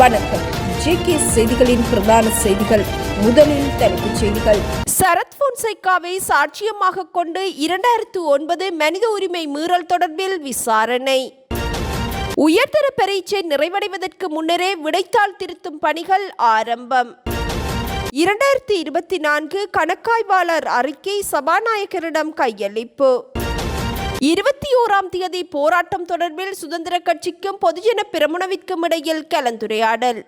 வணக்கம். ஜேகே செய்திகளின் பிரதான செய்திகள். முதலில் தலைப்புச் செய்திகள். சரத் பொன்சேகாவை சாட்சியமாக கொண்டு இரண்டாயிரத்து ஒன்பது மனித உரிமை மீறல் தொடர்பில் விசாரணை. உயர்தர பரீட்சை நிறைவடைவதற்கு முன்னரே விடைத்தாள் திருத்தும் பணிகள் ஆரம்பம். இரண்டாயிரத்தி இருபத்தி நான்கு கணக்காய்வாளர் அறிக்கை சபாநாயகரிடம் கையளிப்பு. இருபத்தி ஓராம் தேதி போராட்டம் தொடர்பில் சுதந்திர கட்சிக்கும் பொதுஜன பிரமுனவிற்கும் இடையில் கலந்துரையாடல்.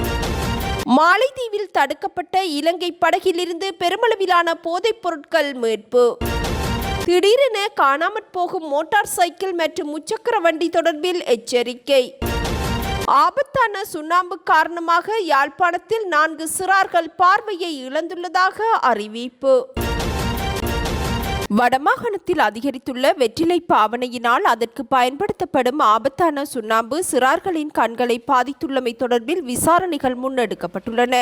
மாலைதீவில் தடுக்கப்பட்ட இலங்கை படகிலிருந்து பெருமளவிலான போதைப் பொருட்கள் மீட்பு. திடீரென காணாமற் போகும் மோட்டார் சைக்கிள் மற்றும் முச்சக்கர வண்டி தொடர்பில் எச்சரிக்கை. ஆபத்தான சுண்ணாம்பு காரணமாக யாழ்ப்பாணத்தில் நான்கு சிறார்கள் பார்வையை இழந்துள்ளதாக அறிவிப்பு. வடமாகாணத்தில் அதிகரித்துள்ள வெற்றிலை பாவனையினால் அதற்கு பயன்படுத்தப்படும் ஆபத்தான சுண்ணாம்பு சிறார்களின் கண்களை பாதித்துள்ளமை தொடர்பில் விசாரணைகள் முன்னெடுக்கப்பட்டுள்ளன.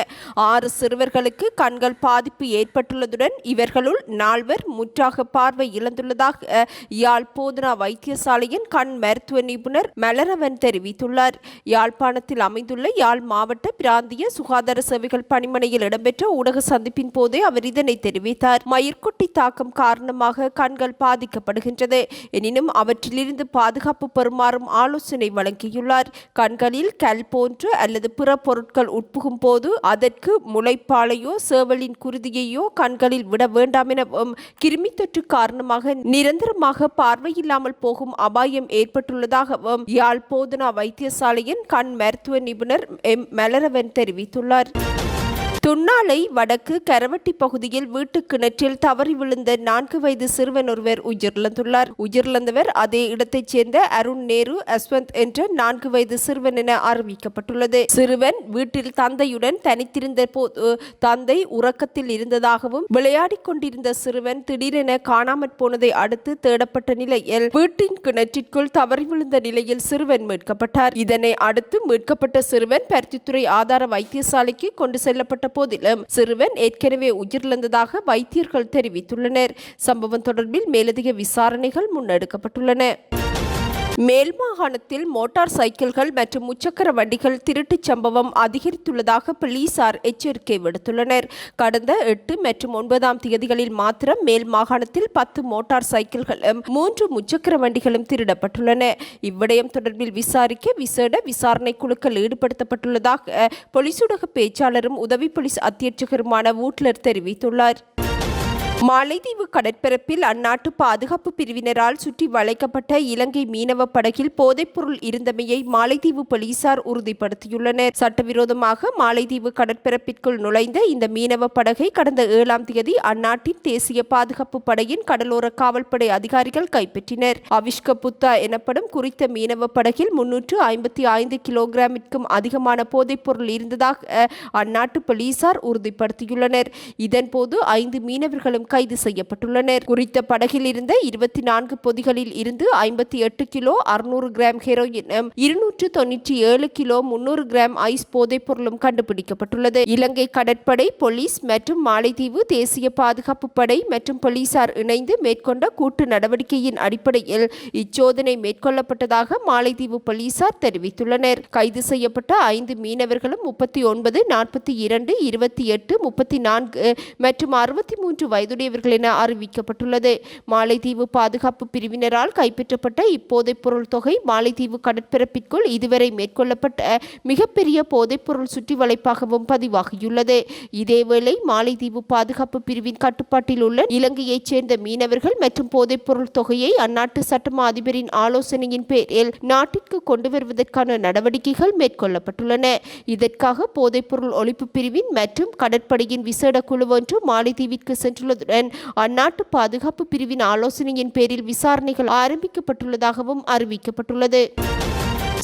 ஆறு சிறுவர்களுக்கு கண்கள் பாதிப்பு ஏற்பட்டுள்ளதுடன் இவர்களுள் நால்வர் முற்றாக பார்வை இழந்துள்ளதாக யாழ் போதனா வைத்தியசாலையின் கண் மருத்துவ நிபுணர் மலரவன் தெரிவித்துள்ளார். யாழ்ப்பாணத்தில் அமைந்துள்ள யாழ் மாவட்ட பிராந்திய சுகாதார சேவைகள் பணிமனையில் இடம்பெற்ற ஊடக சந்திப்பின் போதே அவர் இதனை தெரிவித்தார். மயிர்கொட்டி தாக்கம் காரணமாக கண்கள் பாதிக்கப்படுகின்றது. எனினும் அவற்றிலிருந்து பாதுகாப்பு பெறுமாறும் ஆலோசனை வழங்கியுள்ளார். கண்களில் கல் போன்று அல்லது பிற பொருட்கள் உட்புகும் போது அதற்கு முளைப்பாலையோ சேவலின் குருதியையோ கண்களில் விட வேண்டாம் எனவும் கிருமி தொற்று காரணமாக நிரந்தரமாக பார்வையில்லாமல் போகும் அபாயம் ஏற்பட்டுள்ளதாகவும் யாழ் போதனா வைத்தியசாலையின் கண் மருத்துவ நிபுணர் எம். மலரவன் தெரிவித்துள்ளார். துன்னாலை வடக்கு கரவட்டி பகுதியில் வீட்டு கிணற்றில் தவறி விழுந்த நான்கு வயது சிறுவன் ஒருவர் உயிரிழந்துள்ளார். உயிரிழந்தவர் அதே இடத்தைச் சேர்ந்த அருண் நேரு அஸ்வந்த் என்ற நான்கு வயது சிறுவன் என அறிவிக்கப்பட்டுள்ளது. சிறுவன் வீட்டில் தந்தையுடன் தனித்திருந்த போது தந்தை உறக்கத்தில் இருந்ததாகவும் விளையாடிக் கொண்டிருந்த சிறுவன் திடீரென காணாமற் போனதை அடுத்து தேடப்பட்ட நிலையில் வீட்டின் கிணற்றிற்குள் தவறி விழுந்த நிலையில் சிறுவன் மீட்கப்பட்டார். இதனை அடுத்து மீட்கப்பட்ட சிறுவன் பருத்தித்துறை ஆதார வைத்தியசாலைக்கு கொண்டு செல்லப்பட்ட போதிலும் சிறுவன் ஏற்கனவே உயிரிழந்ததாக வைத்தியர்கள் தெரிவித்துள்ளனர். சம்பவம் தொடர்பில் மேலதிக விசாரணைகள் முன்னெடுக்கப்பட்டுள்ளன. மேல் மாகாணத்தில் மோட்டார் சைக்கிள்கள் மற்றும் முச்சக்கர வண்டிகள் திருட்டுச் சம்பவம் அதிகரித்துள்ளதாக போலீசார் எச்சரிக்கை விடுத்துள்ளனர். கடந்த எட்டு மற்றும் ஒன்பதாம் தேதிகளில் மாத்திரம் மேல் மாகாணத்தில் பத்து மோட்டார் சைக்கிள்களும் மூன்று முச்சக்கர வண்டிகளும் திருடப்பட்டுள்ளன. இவ்விடயம் தொடர்பில் விசாரிக்க விசேட விசாரணை குழுக்கள் ஈடுபடுத்தப்பட்டுள்ளதாக போலீஸ் பேச்சாளரும் உதவி போலீஸ் அத்தியட்சகருமான வூட்லர் தெரிவித்துள்ளார். மாலைதீவு கடற்பரப்பில் அந்நாட்டு பாதுகாப்பு பிரிவினரால் சுற்றி வளைக்கப்பட்ட இலங்கை மீனவ படகில் போதைப்பொருள் இருந்தமையை மாலைதீவு போலீசார் உறுதிப்படுத்தியுள்ளனர். சட்டவிரோதமாக மாலைதீவு கடற்பரப்பிற்குள் நுழைந்த இந்த மீனவ படகை கடந்த ஏழாம் தேதி அந்நாட்டின் தேசிய பாதுகாப்பு படையின் கடலோர காவல்படை அதிகாரிகள் கைப்பற்றினர். அவிஷ்க புத்தா எனப்படும் குறித்த மீனவ படகில் முன்னூற்று ஐம்பத்தி ஐந்து கிலோகிராமிற்கும் அதிகமான போதைப்பொருள் இருந்ததாக அந்நாட்டு போலீசார் உறுதிப்படுத்தியுள்ளனர். இதன்போது ஐந்து மீனவர்களும் கைது செய்யப்பட்டுள்ளனர். குறித்த படகில் இருந்த இருபத்தி நான்கு பொதிகளில் இருந்து ஐம்பத்தி எட்டு கிலோ அறுநூறு கிராம் ஹெரோயினும் இருநூற்று தொன்னூற்றி ஏழு கிலோ முன்னூறு கிராம் ஐஸ் போதைப் பொருளும் கண்டுபிடிக்கப்பட்டுள்ளது. இலங்கை கடற்படை போலீஸ் மற்றும் மாலைதீவு தேசிய பாதுகாப்பு படை மற்றும் போலீசார் இணைந்து மேற்கொண்ட கூட்டு நடவடிக்கையின் அடிப்படையில் இச்சோதனை மேற்கொள்ளப்பட்டதாக மாலைதீவு போலீசார் தெரிவித்துள்ளனர். கைது செய்யப்பட்ட ஐந்து மீனவர்களும் முப்பத்தி ஒன்பது நாற்பத்தி இரண்டு இருபத்தி எட்டு முப்பத்தி நான்கு மற்றும் அறுபத்தி மூன்று வயது தொடர்புடையவர்கள் என அறிவிக்கப்பட்டுள்ளது. மாலைதீவு பாதுகாப்பு பிரிவினரால் கைப்பற்றப்பட்ட இப்போதைப் பொருள் தொகை மாலைதீவு கடற்பரப்பிற்குள் இதுவரை மேற்கொள்ளப்பட்ட மிகப்பெரிய போதைப்பொருள் சுற்றி வளைப்பாகவும் பதிவாகியுள்ளது. இதேவேளை மாலைதீவு பாதுகாப்பு பிரிவின் கட்டுப்பாட்டில் உள்ள இலங்கையைச் சேர்ந்த மீனவர்கள் மற்றும் போதைப்பொருள் தொகையை அந்நாட்டு சட்டமா அதிபரின் ஆலோசனையின் பேரில் நாட்டிற்கு கொண்டு வருவதற்கான நடவடிக்கைகள் மேற்கொள்ளப்பட்டுள்ளன. இதற்காக போதைப்பொருள் ஒழிப்பு பிரிவின் மற்றும் கடற்படையின் விசேட குழு ஒன்று சென்றுள்ளது. சென்றுள்ளதுடன் அந்நாட்டு பாதுகாப்பு பிரிவின் ஆலோசனையின் பேரில் விசாரணைகள் ஆரம்பிக்கப்பட்டுள்ளதாகவும் அறிவிக்கப்பட்டுள்ளது.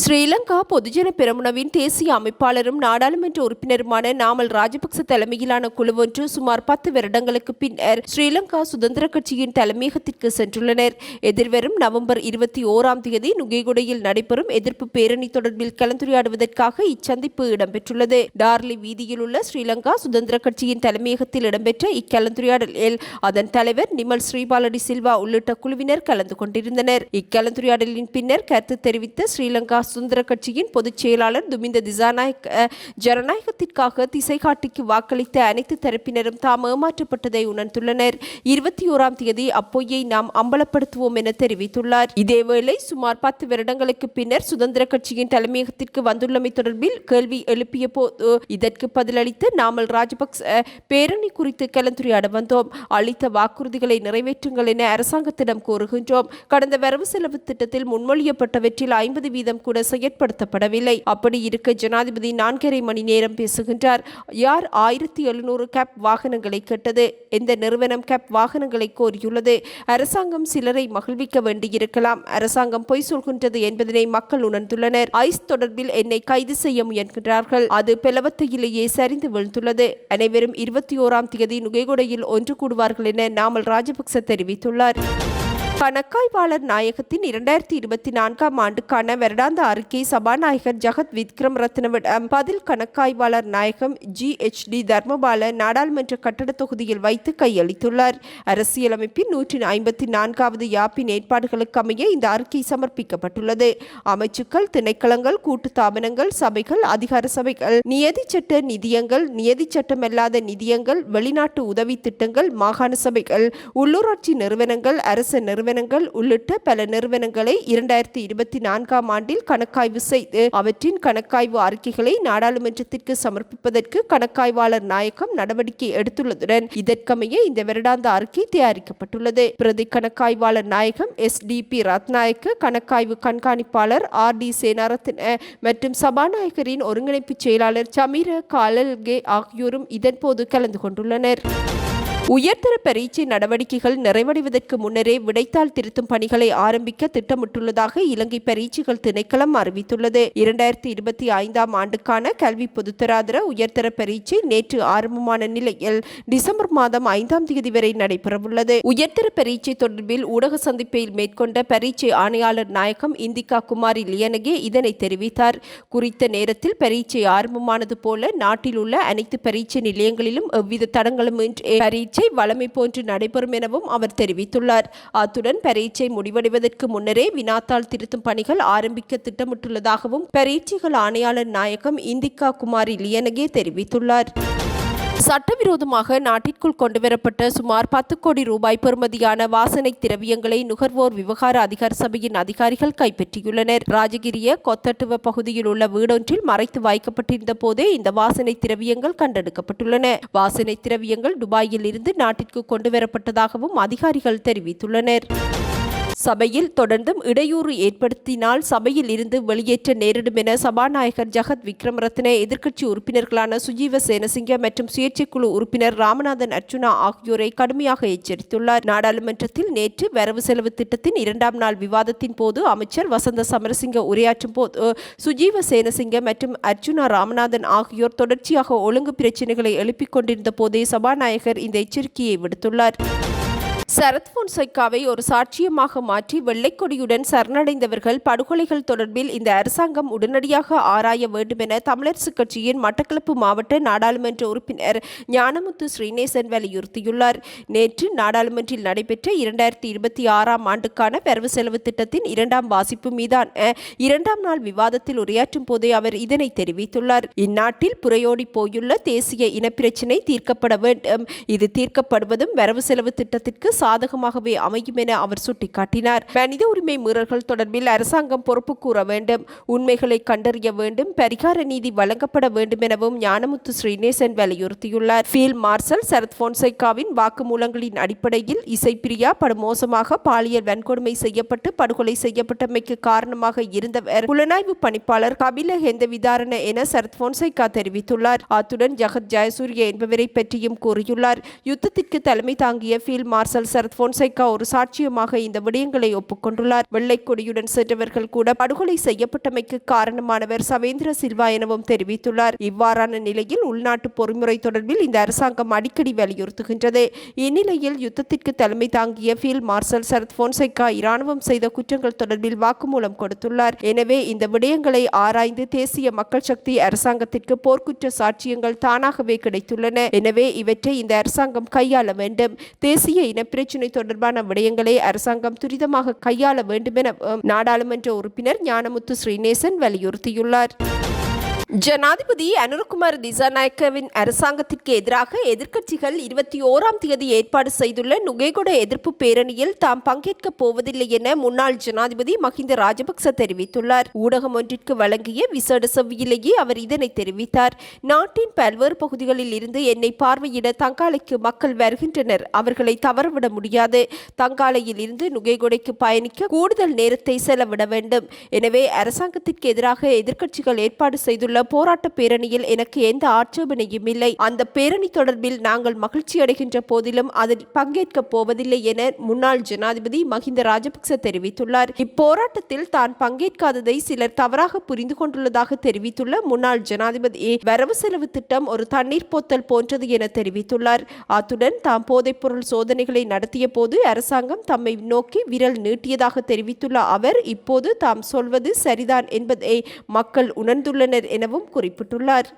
ஸ்ரீலங்கா பொதுஜன பெரமுனவின் தேசிய அமைப்பாளரும் நாடாளுமன்ற உறுப்பினருமான நாமல் ராஜபக்ச தலைமையிலான குழு ஒன்று சுமார் பத்து வருடங்களுக்கு பின்னர் ஸ்ரீலங்கா சுதந்திர கட்சியின் தலைமையகத்திற்கு சென்றுள்ளனர். எதிர்வரும் நவம்பர் இருபத்தி ஓராம் தேதி நுகேகுடையில் நடைபெறும் எதிர்ப்பு பேரணி தொடர்பில் கலந்துரையாடுவதற்காக இச்சந்திப்பு இடம்பெற்றுள்ளது. டார்லி வீதியில் உள்ள ஸ்ரீலங்கா சுதந்திர கட்சியின் தலைமையகத்தில் இடம்பெற்ற இக்கலந்துரையாடலில் அதன் தலைவர் நிமல் ஸ்ரீபாலடி சில்வா உள்ளிட்ட குழுவினர் கலந்து கொண்டிருந்தனர். இக்கலந்துரையாடலின் பின்னர் கருத்து தெரிவித்த ஸ்ரீலங்கா சுதந்திர கட்சியின் பொதுச் செயலாளர் துமிந்த திசாநாயக் ஜனநாயகத்திற்காக திசை காட்டிக்கு வாக்களித்த அனைத்து தரப்பினரும் தாம் ஏமாற்றப்பட்டதை உணர்ந்துள்ளனர். இருபத்தி ஓராம் தேதி அப்பொய்யை நாம் அம்பலப்படுத்துவோம் என தெரிவித்துள்ளார். இதேவேளை சுமார் பத்து வருடங்களுக்கு பின்னர் சுதந்திர கட்சியின் தலைமையகத்திற்கு வந்துள்ளமை தொடர்பில் கேள்வி எழுப்பிய போது இதற்கு பதிலளித்து நாமல் ராஜபக்ச பேரணி குறித்து கலந்துரையாட வந்தோம். அளித்த வாக்குறுதிகளை நிறைவேற்றுங்கள் என அரசாங்கத்திடம் கோருகின்றோம். கடந்த வரவு செலவு திட்டத்தில் முன்மொழியப்பட்டவற்றில் ஐம்பது வீதம் கூட செயற்படுத்தப்படவில்லை. அப்படி இருக்க ஜனாதிபதி நான்கரை மணி நேரம் பேசுகின்றார். யார் ஆயிரத்தி எழுநூறு கேப் வாகனங்களை கேட்டது? எந்த நிறுவனம் கேப் வாகனங்களை கோரியுள்ளது? அரசாங்கம் சிலரை மகிழ்விக்க வேண்டியிருக்கலாம். அரசாங்கம் பொய் சொல்கின்றது என்பதனை மக்கள் உணர்ந்துள்ளனர். ஐஸ் தொடர்பில் என்னை கைது செய்ய முயன்கிறார்கள் அது பெலவத்தையிலேயே சரிந்து வீழ்ந்துள்ளது. அனைவரும் இருபத்தி ஓராம் தேதி நுகைகொடையில் ஒன்று கூடுவார்கள் என நாமல் ராஜபக்ச தெரிவித்துள்ளார். கணக்காய்வாளர் நாயகத்தின் இரண்டாயிரத்தி இருபத்தி நான்காம் ஆண்டுக்கான வருடாந்த அறிக்கை சபாநாயகர் ஜகத் விக்ரம் ரத்னவிடம். பதில் கணக்காய்வாளர் நாயகம் ஜி. எச். டி. தர்மபால நாடாளுமன்ற கட்டட தொகுதியில் வைத்து கையளித்துள்ளார். அரசியலமைப்பின் நூற்றி ஐம்பத்தி நான்காவது யாப்பின் ஏற்பாடுகளுக்கு அமைய இந்த அறிக்கை சமர்ப்பிக்கப்பட்டுள்ளது. அமைச்சுக்கள் திணைக்களங்கள் கூட்டு தாபனங்கள் சபைகள் அதிகார சபைகள் நியதி சட்ட நிதியங்கள் நியதி சட்டமல்லாத நிதியங்கள் வெளிநாட்டு உதவி திட்டங்கள் மாகாண சபைகள் உள்ளூராட்சி நிறுவனங்கள் அரச நிறுவனங்கள் உள்ளிட்ட பல நிறுவனங்களை இரண்டாயிரத்தி இருபத்தி நான்காம் ஆண்டில் கணக்காய்வு செய்து அவற்றின் கணக்காய்வு அறிக்கைகளை நாடாளுமன்றத்திற்கு சமர்ப்பிப்பதற்கு கணக்காய்வாளர் நாயகம் நடவடிக்கை எடுத்துள்ளதுடன் இதற்கமைய இந்த வருடாந்த அறிக்கை தயாரிக்கப்பட்டுள்ளது. பிரதி கணக்காய்வாளர் நாயகம் எஸ். டி. பி. ரத்நாயக்க கணக்காய்வு கண்காணிப்பாளர் ஆர். டி. சேனாரத்ன மற்றும் சபாநாயகரின் ஒருங்கிணைப்பு செயலாளர் சமீர காலல்கே ஆகியோரும் இதன்போது கலந்து கொண்டுள்ளனர். உயர்தர பரீட்சை நடவடிக்கைகள் நிறைவடைவதற்கு முன்னரே விடைத்தாள் திருத்தும் பணிகளை ஆரம்பிக்க திட்டமிட்டுள்ளதாக இலங்கை பரீட்சைகள் திணைக்களம் அறிவித்துள்ளது. இரண்டாயிரத்தி இருபத்தி ஐந்தாம் ஆண்டுக்கான கல்வி பொதுத்தராதர உயர்தர பரீட்சை நேற்று ஆரம்பமான நிலையில் டிசம்பர் மாதம் ஐந்தாம் தேதி வரை நடைபெறவுள்ளது. உயர்தர பரீட்சை தொடர்பில் ஊடக சந்திப்பில் மேற்கொண்ட பரீட்சை ஆணையாளர் நாயகம் இந்திகா குமாரி லியனகே இதனை தெரிவித்தார். குறித்த நேரத்தில் பரீட்சை ஆரம்பமானது போல நாட்டில் உள்ள அனைத்து பரீட்சை நிலையங்களிலும் எவ்வித தடங்களும் இன்றி பரீட்சை வழமை போன்று நடைபெறும் எனவும் அவர் தெரிவித்துள்ளார். அத்துடன் பரீட்சை முடிவடைவதற்கு முன்னரே வினாத்தாள் திருத்தும் பணிகள் ஆரம்பிக்க திட்டமிட்டுள்ளதாகவும் பரீட்சைகள் ஆணையாளர் நாயகம் இந்திகா குமாரி லியனகே தெரிவித்துள்ளார். சட்டவிரோதமாக நாட்டிற்குள் கொண்டுவரப்பட்ட சுமார் பத்து கோடி ரூபாய் பெறுமதியான வாசனை திரவியங்களை நுகர்வோர் விவகார அதிகார சபையின் அதிகாரிகள் கைப்பற்றியுள்ளனர். ராஜகிரிய கொத்தட்டுவ பகுதியில் உள்ள வீடொன்றில் மறைத்து வைக்கப்பட்டிருந்த போதே இந்த வாசனை திரவியங்கள் கண்டெடுக்கப்பட்டுள்ளன. வாசனை திரவியங்கள் துபாயில் இருந்து நாட்டிற்கு கொண்டுவரப்பட்டதாகவும் அதிகாரிகள் தெரிவித்துள்ளனர். சபையில் தொடர்ந்தும் இடையூறு ஏற்படுத்தினால் சபையில் இருந்து வெளியேற்ற நேரிடும் என சபாநாயகர் ஜகத் விக்ரமரத்ன எதிர்க்கட்சி உறுப்பினர்களான சுஜீவ சேனசிங்க மற்றும் சுயேட்சைக்குழு உறுப்பினர் ராமநாதன் அர்ச்சுனா ஆகியோரை கடுமையாக எச்சரித்துள்ளார். நாடாளுமன்றத்தில் நேற்று வரவு செலவு திட்டத்தின் இரண்டாம் நாள் விவாதத்தின் போது அமைச்சர் வசந்த சமரசிங்க உரையாற்றும் போது சுஜீவ சேனசிங்க மற்றும் அர்ச்சுனா ராமநாதன் ஆகியோர் தொடர்ச்சியாக ஒழுங்கு பிரச்சினைகளை எழுப்பிக் கொண்டிருந்த போதே சபாநாயகர் இந்த எச்சரிக்கையை விடுத்துள்ளார். சரத் பொன்சைக்காவை ஒரு சாட்சியமாக மாற்றி வெள்ளைக்கொடியுடன் சரணடைந்தவர்கள் படுகொலைகள் தொடர்பில் இந்த அரசாங்கம் உடனடியாக ஆராய வேண்டும் என தமிழரசுக் கட்சியின் மட்டக்களப்பு மாவட்ட நாடாளுமன்ற உறுப்பினர் ஞானமுத்து ஸ்ரீநேசன் வலியுறுத்தியுள்ளார். நேற்று நாடாளுமன்றில் நடைபெற்ற இரண்டாயிரத்தி இருபத்தி ஆறாம் ஆண்டுக்கான வரவு செலவு திட்டத்தின் இரண்டாம் வாசிப்பு மீதான இரண்டாம் நாள் விவாதத்தில் உரையாற்றும் போதே அவர் இதனை தெரிவித்துள்ளார். இந்நாட்டில் புறையோடி போயுள்ள தேசிய இனப்பிரச்சினை தீர்க்கப்பட வேண்டும். இது தீர்க்கப்படுவதும் வரவு செலவு திட்டத்திற்கு சாதகமாகவே அமையும் என அவர் சுட்டிக்காட்டினார். மனித உரிமை மீறல்கள் தொடர்பில் அரசாங்கம் பொறுப்பு கூற வேண்டும். உண்மைகளை கண்டறிய வேண்டும். பரிகார நீதி வழங்கப்பட வேண்டும் எனவும் ஞானமுத்து ஸ்ரீநேசன் வலியுறுத்தியுள்ளார். ஃபீல்ட் மார்ஷல் சரத் போன்சைக்காவின் வாக்குமூலங்களின் அடிப்படையில் இசைப்பிரியா படுமோசமாக பாலியல் வன்கொடுமை செய்யப்பட்டு படுகொலை செய்யப்பட்டமைக்கு காரணமாக இருந்தவர். புலனாய்வு பணிப்பாளர் கபில ஹெந்த விதாரண என சரத் போன்சைக்கா தெரிவித்துள்ளார். அத்துடன் ஜகத் ஜெயசூரிய என்பவரை பற்றியும் கூறியுள்ளார். யுத்தத்திற்கு தலைமை தாங்கிய ஃபீல்ட் ஜெனரல் சரத் போன்சைக்கா ஒரு சாட்சியமாக இந்த விடயங்களை ஒப்புக்கொண்டுள்ளார். வெள்ளை கொடியுடன் சென்றவர்கள் கூட படுகொலை செய்யப்பட்டமைக்கு காரணமானவர் சவேந்திர சில்வா எனவும் தெரிவித்துள்ளார். இவ்வாறான நிலையில் உள்நாட்டு பொறிமுறை தொடர்பில் இந்த அரசாங்கம் அடிக்கடி வலியுறுத்துகின்றது. இந்நிலையில் யுத்தத்திற்கு தலைமை தாங்கிய ஃபீல்ட் மார்ஷல் சரத் போன்சைக்கா இராணுவம் செய்த குற்றங்கள் தொடர்பில் வாக்குமூலம் கொடுத்துள்ளார். எனவே இந்த விடயங்களை ஆராய்ந்து தேசிய மக்கள் சக்தி அரசாங்கத்திற்கு போர்க்குற்ற சாட்சியங்கள் தானாகவே கிடைத்துள்ளன. எனவே இவற்றை இந்த அரசாங்கம் கையாள வேண்டும். தேசிய இனப்பிரி பிரச்சினை தொடர்பான விடயங்களை அரசாங்கம் துரிதமாக கையாள வேண்டுமென நாடாளுமன்ற உறுப்பினர் ஞானமுத்து ஸ்ரீநேசன் வலியுறுத்தியுள்ளார். ஜனாதிபதி அனுரகுமார் திசாநாயக்கவின் அரசாங்கத்திற்கு எதிராக எதிர்க்கட்சிகள் இருபத்தி ஓராம் தேதி ஏற்பாடு செய்துள்ள நுகேகொட எதிர்ப்பு பேரணியில் தாம் பங்கேற்கப் போவதில்லை என முன்னாள் ஜனாதிபதி மஹிந்த ராஜபக்ச தெரிவித்துள்ளார். ஊடகம் ஒன்றிற்கு வழங்கிய விசேட செவ்வியிலேயே அவர் இதனை தெரிவித்தார். நாட்டின் பல்வேறு பகுதிகளில் இருந்து என்னை பார்வையிட தங்காலைக்கு மக்கள் வருகின்றனர். அவர்களை தவறவிட முடியாது. தங்காலையில் இருந்து நுகேகொடைக்கு பயணிக்க கூடுதல் நேரத்தை செலவிட வேண்டும். எனவே அரசாங்கத்திற்கு எதிராக எதிர்க்கட்சிகள் ஏற்பாடு செய்துள்ள போராட்ட பேரணியில் எனக்கு எந்த ஆட்சேபனையும் இல்லை. அந்த பேரணி தொடர்பில் நாங்கள் மகிழ்ச்சி அடைகின்ற போதிலும் அதில் பங்கேற்க போவதில்லை என முன்னாள் ஜனாதிபதி மஹிந்த ராஜபக்ச தெரிவித்துள்ளார். இப்போராட்டத்தில் தான் பங்கேற்காததை சிலர் தவறாக புரிந்து கொண்டுள்ளதாக தெரிவித்துள்ள முன்னாள் ஜனாதிபதி வரவு செலவு திட்டம் ஒரு தண்ணீர் போத்தல் போன்றது என தெரிவித்துள்ளார். அத்துடன் தாம் போதைப்பொருள் சோதனைகளை நடத்திய போது அரசாங்கம் தம்மை நோக்கி விரல் நீட்டியதாக தெரிவித்துள்ள அவர் இப்போது தாம் சொல்வது சரிதான் என்பதை மக்கள் உணர்ந்துள்ளனர் என எனவும் குறிப்பிட்டுள்ளார்.